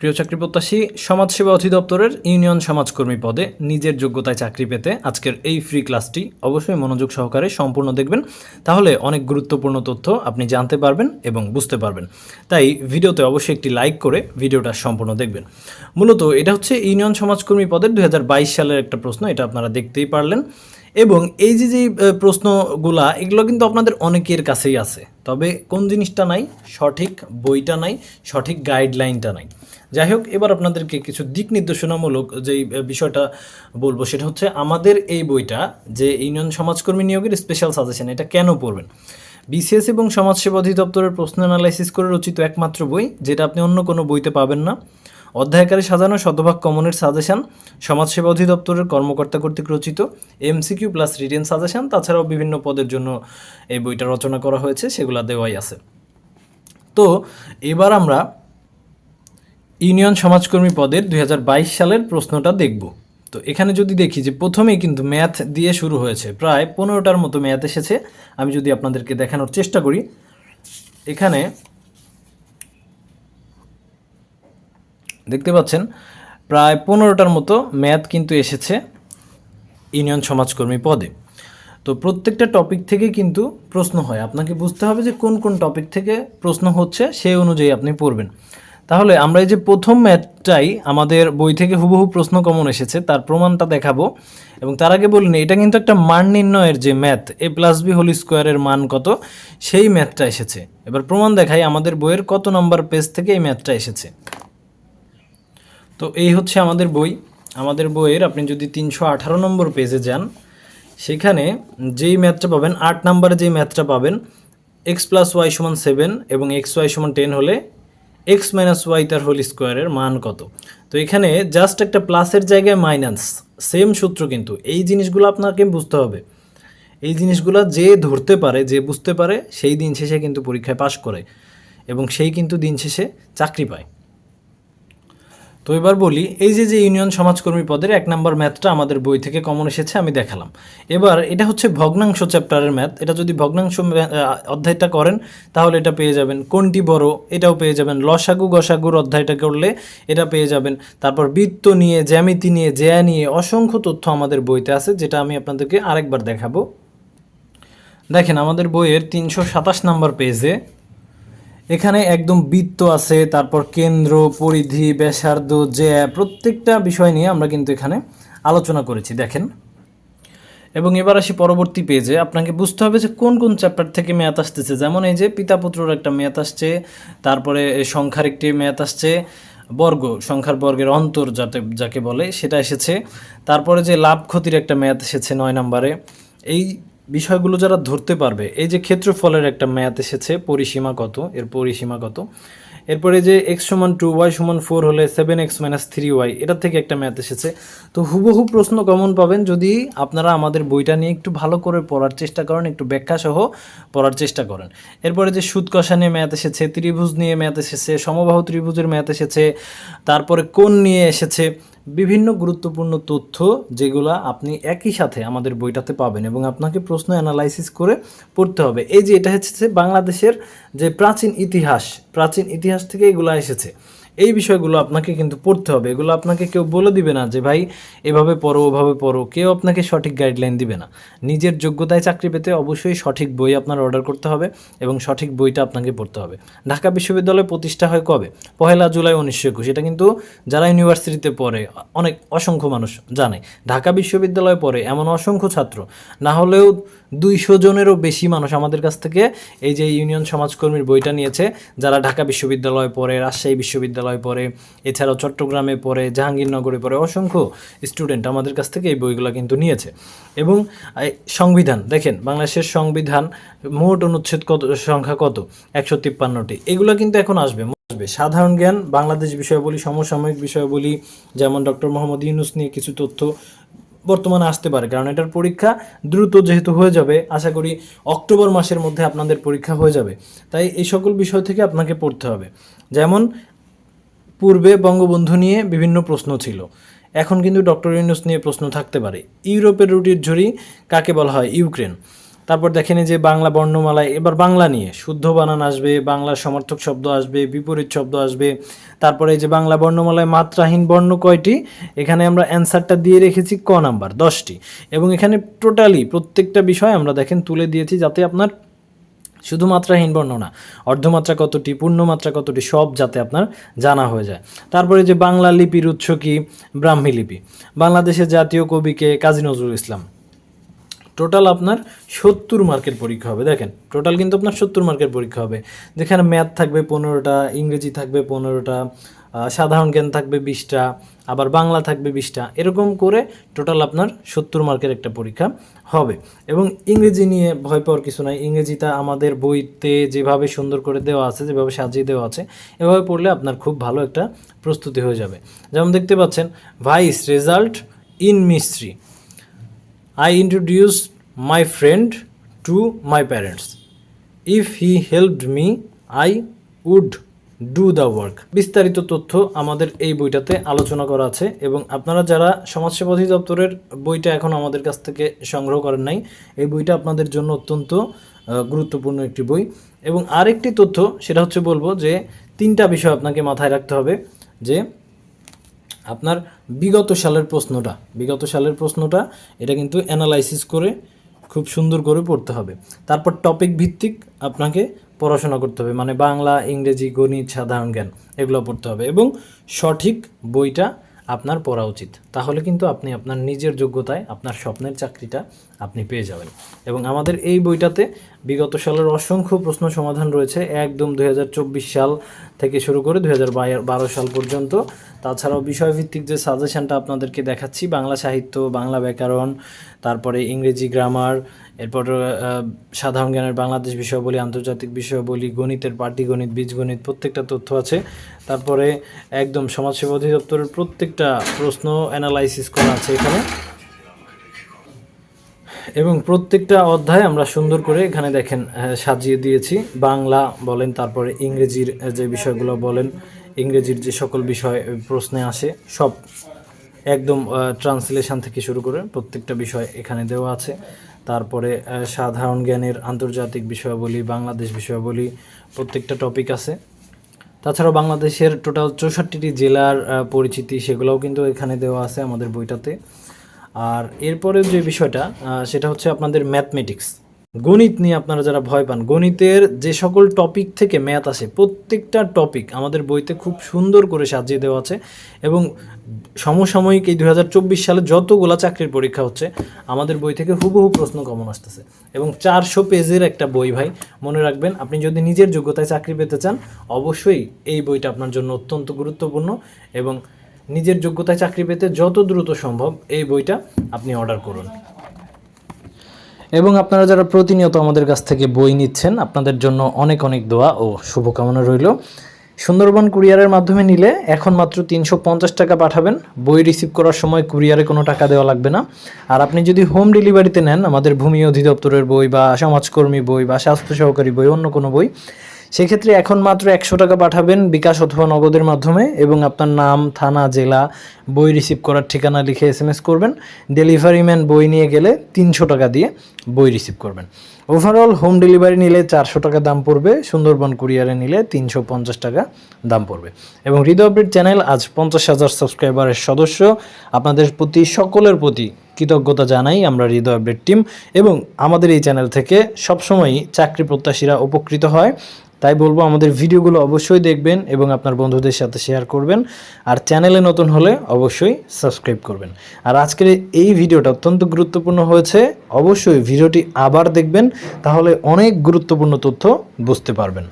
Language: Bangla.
প্রিয় চাকরি প্রত্যাশী সমাজসেবা অধিদপ্তরের ইউনিয়ন সমাজকর্মী পদে নিজের যোগ্যতায় চাকরি পেতে আজকের এই ফ্রি ক্লাসটি অবশ্যই মনোযোগ সহকারে সম্পূর্ণ দেখবেন। তাহলে অনেক গুরুত্বপূর্ণ তথ্য আপনি জানতে পারবেন এবং বুঝতে পারবেন। তাই ভিডিওতে অবশ্যই একটি লাইক করে ভিডিওটা সম্পূর্ণ দেখবেন। মূলত এটা হচ্ছে ইউনিয়ন সমাজকর্মী পদের দু হাজার বাইশ সালের একটা প্রশ্ন, এটা আপনারা দেখতেই পারলেন। এবং এই যে যে প্রশ্নগুলা, এগুলো কিন্তু আপনাদের অনেকের কাছেই আছে। তবে কোন জিনিসটা নাই? সঠিক বইটা নাই, সঠিক গাইডলাইনটা নাই। যাই হোক, এবার আপনাদেরকে কিছু দিক নির্দেশনামূলক যেই বিষয়টা বলব সেটা হচ্ছে আমাদের এই বইটা যে ইউনিয়ন সমাজকর্মী নিয়োগের স্পেশাল সাজেশন এটা কেন পড়বেন? বিসিএস এবং সমাজসেবা অধিদপ্তরের প্রশ্ন অ্যানালাইসিস করে রচিত একমাত্র বই, যেটা আপনি অন্য কোনো বইতে পাবেন না। অধ্যায়কারে সাজানো শতভাগ কমনের সাজেশান সমাজসেবা অধিদপ্তরের কর্মকর্তা কর্তৃক রচিত এমসিকিউ প্লাস রিটেন সাজেশন তাছাড়াও বিভিন্ন পদের জন্য এই বইটা রচনা করা হয়েছে, সেগুলো দেওয়াই আছে। তো, এবার আমরা ইউনিয়ন সমাজকর্মী পদের দুই হাজার বাইশ সালের প্রশ্নটা দেখব। তো এখানে যদি দেখি যে প্রথমেই কিন্তু ম্যাথ দিয়ে শুরু হয়েছে, প্রায় পনেরোটার মতো ম্যাথ এসেছে। আমি যদি আপনাদেরকে দেখানোর চেষ্টা করি, এখানে দেখতে পাচ্ছেন, প্রায় পনেরোটার মতো ম্যাথ কিন্তু এসেছে ইউনিয়ন সমাজকর্মী পদে। তো প্রত্যেকটা টপিক থেকে কিন্তু প্রশ্ন হয়। আপনাকে বুঝতে হবে যে কোন কোন টপিক থেকে প্রশ্ন হচ্ছে, সেই অনুযায়ী আপনি পড়বেন। তাহলে আমরা এই যে প্রথম ম্যাথটাই আমাদের বই থেকে হুবহু প্রশ্ন কমন এসেছে, তার প্রমাণটা দেখাবো। এবং তার আগে বলিনি এটা কিন্তু একটা মান নির্ণয়ের যে math, A plus B whole স্কোয়ারের মান কত, সেই ম্যাথটা এসেছে। এবার প্রমাণ দেখাই আমাদের বইয়ের কত নম্বর পেজ থেকে এই ম্যাথটা এসেছে। তো এই হচ্ছে আমাদের বই। আমাদের বইয়ের আপনি যদি তিনশো আঠারো নম্বর পেজে যান, সেখানে যেই ম্যাথটা পাবেন, আট নম্বরে যেই ম্যাথটা পাবেন, এক্স প্লাস ওয়াই সমান সেভেন এবং এক্স ওয়াই সমান টেন হলে এক্স মাইনাস ওয়াই তার হোল স্কোয়ারের মান কত? তো এখানে জাস্ট একটা প্লাসের জায়গায় মাইনাস সেম সূত্র কিন্তু। এই জিনিসগুলো আপনাকে বুঝতে হবে। এই জিনিসগুলো যে ধরতে পারে, যে বুঝতে পারে, সেই দিন শেষে কিন্তু পরীক্ষায় পাশ করে এবং সেই কিন্তু দিন শেষে চাকরি পায়। তো এবার বলি, এই যে যে ইউনিয়ন সমাজকর্মী পদের এক নম্বর ম্যাথটা আমাদের বই থেকে কমন এসেছে, আমি দেখালাম। এবার এটা হচ্ছে ভগ্নাংশ চ্যাপ্টারের ম্যাথ। এটা যদি ভগ্নাংশ অধ্যায়টা করেন, তাহলে এটা পেয়ে যাবেন কোনটি বড়, এটাও পেয়ে যাবেন লসাগু গসাগুর অধ্যায়টা করলে এটা পেয়ে যাবেন। তারপর বৃত্ত নিয়ে, জ্যামিতি নিয়ে, জ্যা নিয়ে অসংখ্য তথ্য আমাদের বইতে আছে, যেটা আমি আপনাদেরকে আরেকবার দেখাবো। দেখেন, আমাদের বইয়ের তিনশো সাতাশ নম্বর পেজে এখানে একদম বৃত্ত আছে, তারপর কেন্দ্র, পরিধি, ব্যাসার্ধ, জ্যা, প্রত্যেকটা বিষয় নিয়ে আমরা কিন্তু এখানে আলোচনা করেছি, দেখেন। এবং এবার আসি পরবর্তী পেজে আপনাকে বুঝতে হবে যে কোন কোন চ্যাপ্টার থেকে ম্যাথ আসতেছে। যেমন এই যে পিতা পুত্রর একটা ম্যাথ আসছে, তারপরে সংখ্যার একটি ম্যাথ আসছে, বর্গ, সংখ্যার বর্গের অন্তর যাতে, যাকে বলে, সেটা এসেছে। তারপরে যে লাভ ক্ষতির একটা ম্যাথ এসেছে নয় নম্বরে। এই বিষয়গুলো যারা ধরতে পারবে, এই যে ক্ষেত্রফলের একটা ম্যাথ এসেছে, পরিসীমা কত, এর পরিসীমা কত, এরপরে যে এক্স সমান টু ওয়াই সমান ফোর হলে seven X minus three Y এটা থেকে একটা ম্যাথ এসেছে। তো হুবহু প্রশ্ন কমন পাবেন, যদি আপনারা আমাদের বইটা নিয়ে একটু ভালো করে পড়ার চেষ্টা করেন, একটু ব্যাখ্যা সহ পড়ার চেষ্টা করেন। এরপরে যে সুদ কষা নিয়ে ম্যাথ এসেছে, ত্রিভুজ নিয়ে ম্যাথ এসেছে, সমবাহু ত্রিভুজের ম্যাথ এসেছে, তারপরে কোন নিয়ে এসেছে বিভিন্ন গুরুত্বপূর্ণ তথ্য যেগুলো আপনি একই সাথে আমাদের বইটাতে পাবেন এবং আপনাকে প্রশ্ন অ্যানালাইসিস করে পড়তে হবে। এই যে এটা হচ্ছে বাংলাদেশের যে প্রাচীন ইতিহাস প্রাচীন ইতিহাস থেকে এগুলো এসেছে। এই বিষয়গুলো আপনাকে কিন্তু পড়তে হবে। এগুলো আপনাকে কেউ বলে দিবে না যে, ভাই, এভাবে পড়ো, ওভাবে পড়ো। কেউ আপনাকে সঠিক গাইডলাইন দিবে না। নিজের যোগ্যতায় চাকরি পেতে অবশ্যই সঠিক বই আপনার অর্ডার করতে হবে এবং সঠিক বইটা আপনাকে পড়তে হবে। ঢাকা বিশ্ববিদ্যালয় প্রতিষ্ঠা হয় কবে? পহেলা জুলাই উনিশশো একুশ। এটা কিন্তু যারা ইউনিভার্সিটিতে পড়ে, অনেক, অসংখ্য মানুষ জানে। ঢাকা বিশ্ববিদ্যালয়ে পড়ে এমন অসংখ্য ছাত্র। না হলেও দুইশো জনেরও বেশি মানুষ আমাদের কাছ থেকে এই যে ইউনিয়ন সমাজকর্মীর বইটা নিয়েছে, যারা ঢাকা বিশ্ববিদ্যালয়ে পড়ে, রাজশাহী বিশ্ববিদ্যালয়ে পড়ে, এছাড়াও চট্টগ্রামে পড়ে, জাহাঙ্গীরনগরে পড়ে, অসংখ্য স্টুডেন্ট আমাদের কাছ থেকে এই বইগুলো কিন্তু নিয়েছে। এবং সংবিধান, দেখেন বাংলাদেশের সংবিধান মোট অনুচ্ছেদ কত, সংখ্যা কত? একশো তিপ্পান্নটি। এগুলো কিন্তু এখন আসবে আসবে। সাধারণ জ্ঞান, বাংলাদেশ বিষয়াবলী, সমসাময়িক বিষয়াবলী, যেমন ডক্টর মোহাম্মদ ইউনুস নিয়ে কিছু তথ্য বর্তমানে আসতে পারে। কারণ এটার পরীক্ষা দ্রুত যেহেতু হয়ে যাবে, আশা করি অক্টোবর মাসের মধ্যে আপনাদের পরীক্ষা হয়ে যাবে। তাই এই সকল বিষয় থেকে আপনাকে পড়তে হবে। যেমন, পূর্বে বঙ্গবন্ধু নিয়ে বিভিন্ন প্রশ্ন ছিল। এখন কিন্তু ডক্টর ইউনুস নিয়ে প্রশ্ন থাকতে পারে। ইউরোপের রুটির ঝুড়ি কাকে বলা হয়? ইউক্রেন। তারপর দেখেন যে বাংলা বর্ণমালায়, এবার বাংলা নিয়ে শুদ্ধ বানান আসবে, বাংলা সমর্থক শব্দ আসবে, বিপরীত শব্দ আসবে। তারপরে যে বাংলা বর্ণমালায় মাত্রাহীন বর্ণ কয়টি? এখানে আমরা অ্যান্সারটা দিয়ে রেখেছি ক নাম্বার, দশটি। এবং এখানে টোটালি প্রত্যেকটা বিষয় আমরা দেখেন তুলে দিয়েছি যাতে আপনার শুধু মাত্রাহীন বর্ণ না, অর্ধমাত্রা কতটি, পূর্ণমাত্রা কতটি, সব যাতে আপনার জানা হয়ে যায়। তারপরে যে বাংলা লিপির উৎস কি? ব্রাহ্মী লিপি। বাংলাদেশের জাতীয় কবিকে কাজী নজরুল ইসলাম। টোটাল আপনার সত্তর মার্কের পরীক্ষা হবে। দেখেন টোটাল কিন্তু আপনার সত্তর মার্কের পরীক্ষা হবে। যেখানে ম্যাথ থাকবে পনেরোটা, ইংরেজি থাকবে পনেরোটা সাধারণ জ্ঞান থাকবে বিশটা, আবার বাংলা থাকবে বিশটা, এরকম করে টোটাল আপনার সত্তর মার্কের একটা পরীক্ষা হবে। এবং ইংরেজি নিয়ে ভয় পাওয়ার কিছু নাই। ইংরেজিটা আমাদের বইতে যেভাবে সুন্দর করে দেওয়া আছে, যেভাবে সাজিয়ে দেওয়া আছে, এভাবে পড়লে আপনার খুব ভালো একটা প্রস্তুতি হয়ে যাবে। যেমন দেখতে পাচ্ছেন vice result in mystery I introduced my friend to my parents. If he helped me, I would do the work. বিস্তারিত তথ্য আমাদের এই বইটাতে আলোচনা করা আছে এবং আপনারা যারা সমাজসেবা অধিদপ্তরের বইটা এখন আমাদের কাছ থেকে সংগ্রহ করেন নাই এই বইটা আপনাদের জন্য অত্যন্ত গুরুত্বপূর্ণ একটি বই এবং আরেকটি তথ্য সেটা হচ্ছে বলব যে তিনটা বিষয় আপনাকে মাথায় রাখতে হবে যে আপনার বিগত সালের প্রশ্নটা, বিগত সালের প্রশ্নটা, এটা কিন্তু অ্যানালাইসিস করে খুব সুন্দর করে পড়তে হবে। তারপর টপিক ভিত্তিক আপনাকে পড়াশোনা করতে হবে মানে বাংলা, ইংরেজি, গণিত, সাধারণ জ্ঞান, এগুলো পড়তে হবে এবং সঠিক বইটা আপনার পড়া উচিত। তাহলে কিন্তু আপনি আপনার নিজের যোগ্যতায়, আপনার স্বপ্নের চাকরিটা আপনি পেয়ে যাবেন। এবং আমাদের এই বইটাতে বিগত সালের অসংখ্য প্রশ্ন সমাধান রয়েছে, একদম দু হাজার চব্বিশ সাল থেকে শুরু করে দুই সাল পর্যন্ত। তাছাড়াও বিষয়ভিত্তিক যে সাজেশনটা আপনাদেরকে দেখাচ্ছি, বাংলা সাহিত্য, বাংলা ব্যাকরণ, তারপরে ইংরেজি গ্রামার, এরপর সাধারণ জ্ঞানের বাংলাদেশ বিষয় বলি আন্তর্জাতিক বিষয় বলি গণিতের পাটিগণিত, বীজগণিত, প্রত্যেকটা তথ্য আছে। তারপরে একদম সমাজসেবা অধিদপ্তরের প্রত্যেকটা প্রশ্ন অ্যানালাইসিস করা আছে এখানে। এবং প্রত্যেকটা অধ্যায় আমরা সুন্দর করে এখানে দেখেন সাজিয়ে দিয়েছি। বাংলা বলেন, তারপরে ইংরেজির যে বিষয়গুলো বলেন, ইংরেজির যে সকল বিষয় প্রশ্নে আসে, সব একদম ট্রান্সলেশন থেকে শুরু করে প্রত্যেকটা বিষয় এখানে দেওয়া আছে। তারপরে সাধারণ জ্ঞানের আন্তর্জাতিক বিষয়াবলী, বাংলাদেশ বিষয়াবলী প্রত্যেকটা টপিক আছে। তাছাড়াও বাংলাদেশের টোটাল চৌষট্টিটি জেলার পরিচিতি সেগুলোও কিন্তু এখানে দেওয়া আছে আমাদের বইটাতে। আর এরপরে যে বিষয়টা সেটা হচ্ছে আপনাদের ম্যাথমেটিক্স গণিত নিয়ে আপনারা যারা ভয় পান, গণিতের যে সকল টপিক থেকে ম্যাথ আসে, প্রত্যেকটা টপিক আমাদের বইতে খুব সুন্দর করে সাজিয়ে দেওয়া আছে এবং সমসাময়িক এই দু হাজার চব্বিশ সালে যতগুলা চাকরির পরীক্ষা হচ্ছে, আমাদের বই থেকে হুবহু প্রশ্ন কমন আসতেছে। এবং চারশো পেজের একটা বই ভাই, মনে রাখবেন, আপনি যদি নিজের যোগ্যতায় চাকরি পেতে চান, অবশ্যই এই বইটা আপনার জন্য অত্যন্ত গুরুত্বপূর্ণ এবং নিজের যোগ্যতায় চাকরি পেতে যত দ্রুত সম্ভব এই বইটা আপনি অর্ডার করুন। এবং আপনারা যারা প্রতিনিয়ত আমাদের কাছ থেকে বই নিচ্ছেন, আপনাদের জন্য অনেক অনেক দোয়া ও শুভকামনা রইল। সুন্দরবন কুরিয়ারের মাধ্যমে নিলে এখন মাত্র তিনশো পঞ্চাশ টাকা পাঠাবেন। বই রিসিভ করার সময় কুরিয়ারে কোনো টাকা দেওয়া লাগবে না। আর আপনি যদি হোম ডেলিভারিতে নেন, আমাদের ভূমি অধিদপ্তরের বই বা সমাজকর্মী বই বা স্বাস্থ্য সহকারী বই, অন্য কোনো বই সেক্ষেত্রে এখন মাত্র একশো টাকা পাঠাবেন বিকাশ অথবা নগদের মাধ্যমে এবং আপনার নাম, থানা, জেলা বই রিসিভ করার ঠিকানা লিখে এস এম এস করবেন। ডেলিভারি ম্যান বই নিয়ে গেলে তিনশো টাকা দিয়ে বই রিসিভ করবেন। ওভারঅল হোম ডেলিভারি নিলে চারশো টাকা দাম পড়বে। সুন্দরবন কুরিয়ারে নিলে তিনশো পঞ্চাশ টাকা দাম পড়বে। এবং হৃদয় আপডেট চ্যানেল আজ পঞ্চাশ হাজার সাবস্ক্রাইবারের সদস্য। আপনাদের প্রতি, সকলের প্রতি কৃতজ্ঞতা জানাই। আমরা হৃদয় আপডেট টিম এবং আমাদের এই চ্যানেল থেকে সবসময়ই চাকরি প্রত্যাশীরা উপকৃত হয়। তাই বলব, আমাদের ভিডিওগুলো অবশ্যই দেখবেন এবং আপনার বন্ধুদের সাথে শেয়ার করবেন। আর চ্যানেলে নতুন হলে অবশ্যই সাবস্ক্রাইব করবেন। আর আজকের এই ভিডিওটা অত্যন্ত গুরুত্বপূর্ণ হয়েছে। অবশ্যই ভিডিওটি আবার দেখবেন, তাহলে অনেক গুরুত্বপূর্ণ তথ্য বুঝতে পারবেন।